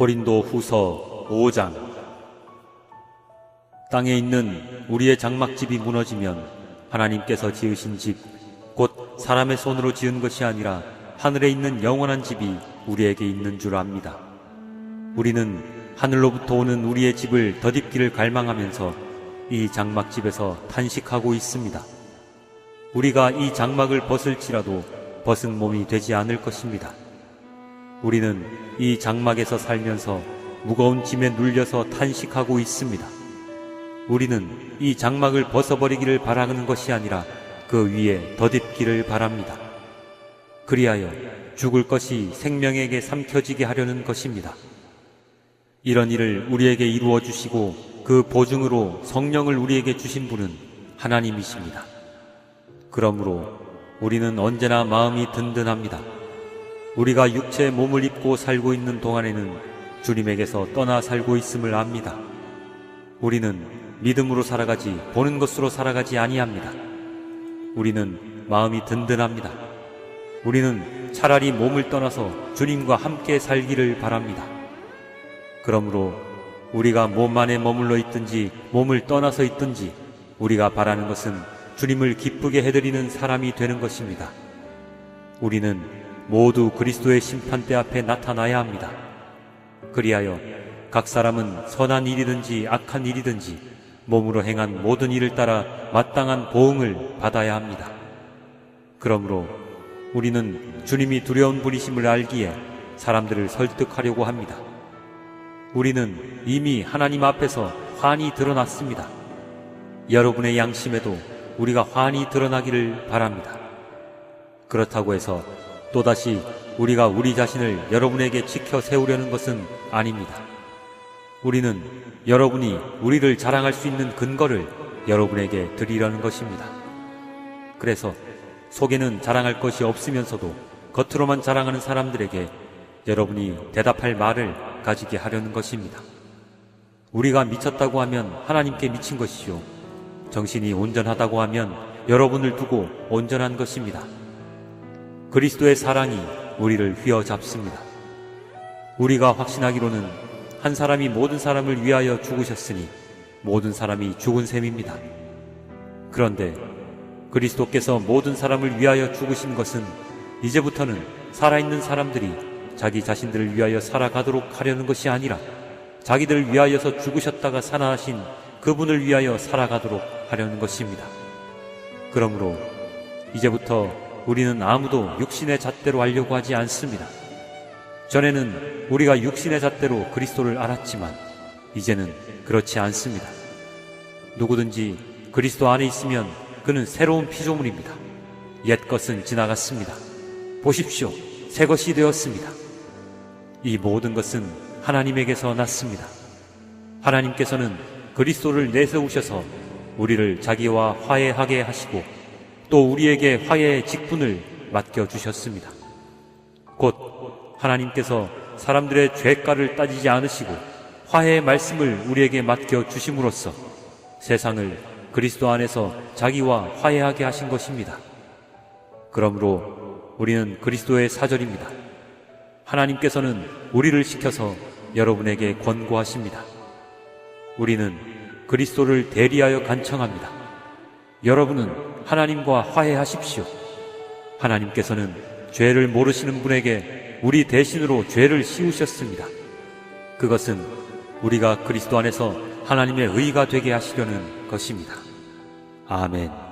고린도 후서 5장 땅에 있는 우리의 장막집이 무너지면 하나님께서 지으신 집, 곧 사람의 손으로 지은 것이 아니라 하늘에 있는 영원한 집이 우리에게 있는 줄 압니다. 우리는 하늘로부터 오는 우리의 집을 덧입기를 갈망하면서 이 장막집에서 탄식하고 있습니다. 우리가 이 장막을 벗을지라도 벗은 몸이 되지 않을 것입니다. 우리는 이 장막에서 살면서 무거운 짐에 눌려서 탄식하고 있습니다. 우리는 이 장막을 벗어버리기를 바라는 것이 아니라 그 위에 덧입기를 바랍니다. 그리하여 죽을 것이 생명에게 삼켜지게 하려는 것입니다. 이런 일을 우리에게 이루어 주시고 그 보증으로 성령을 우리에게 주신 분은 하나님이십니다. 그러므로 우리는 언제나 마음이 든든합니다. 우리가 육체의 몸을 입고 살고 있는 동안에는 주님에게서 떠나 살고 있음을 압니다. 우리는 믿음으로 살아가지 보는 것으로 살아가지 아니합니다. 우리는 마음이 든든합니다. 우리는 차라리 몸을 떠나서 주님과 함께 살기를 바랍니다. 그러므로 우리가 몸 안에 머물러 있든지 몸을 떠나서 있든지 우리가 바라는 것은 주님을 기쁘게 해드리는 사람이 되는 것입니다. 우리는 모두 그리스도의 심판대 앞에 나타나야 합니다. 그리하여 각 사람은 선한 일이든지 악한 일이든지 몸으로 행한 모든 일을 따라 마땅한 보응을 받아야 합니다. 그러므로 우리는 주님이 두려운 분이심을 알기에 사람들을 설득하려고 합니다. 우리는 이미 하나님 앞에서 환히 드러났습니다. 여러분의 양심에도 우리가 환히 드러나기를 바랍니다. 그렇다고 해서 또다시 우리가 우리 자신을 여러분에게 지켜 세우려는 것은 아닙니다. 우리는 여러분이 우리를 자랑할 수 있는 근거를 여러분에게 드리려는 것입니다. 그래서 속에는 자랑할 것이 없으면서도 겉으로만 자랑하는 사람들에게 여러분이 대답할 말을 가지게 하려는 것입니다. 우리가 미쳤다고 하면 하나님께 미친 것이요. 정신이 온전하다고 하면 여러분을 두고 온전한 것입니다. 그리스도의 사랑이 우리를 휘어잡습니다. 우리가 확신하기로는 한 사람이 모든 사람을 위하여 죽으셨으니 모든 사람이 죽은 셈입니다. 그런데 그리스도께서 모든 사람을 위하여 죽으신 것은 이제부터는 살아있는 사람들이 자기 자신들을 위하여 살아가도록 하려는 것이 아니라 자기들을 위하여서 죽으셨다가 살아나신 그분을 위하여 살아가도록 하려는 것입니다. 그러므로 이제부터 우리는 아무도 육신의 잣대로 알려고 하지 않습니다. 전에는 우리가 육신의 잣대로 그리스도를 알았지만 이제는 그렇지 않습니다. 누구든지 그리스도 안에 있으면 그는 새로운 피조물입니다. 옛 것은 지나갔습니다. 보십시오. 새 것이 되었습니다. 이 모든 것은 하나님에게서 났습니다. 하나님께서는 그리스도를 내세우셔서 우리를 자기와 화해하게 하시고 또 우리에게 화해의 직분을 맡겨주셨습니다. 곧 하나님께서 사람들의 죄가를 따지지 않으시고 화해의 말씀을 우리에게 맡겨주심으로써 세상을 그리스도 안에서 자기와 화해하게 하신 것입니다. 그러므로 우리는 그리스도의 사절입니다. 하나님께서는 우리를 시켜서 여러분에게 권고하십니다. 우리는 그리스도를 대리하여 간청합니다. 여러분은 하나님과 화해하십시오. 하나님께서는 죄를 모르시는 분에게 우리 대신으로 죄를 씌우셨습니다. 그것은 우리가 그리스도 안에서 하나님의 의가 되게 하시려는 것입니다. 아멘.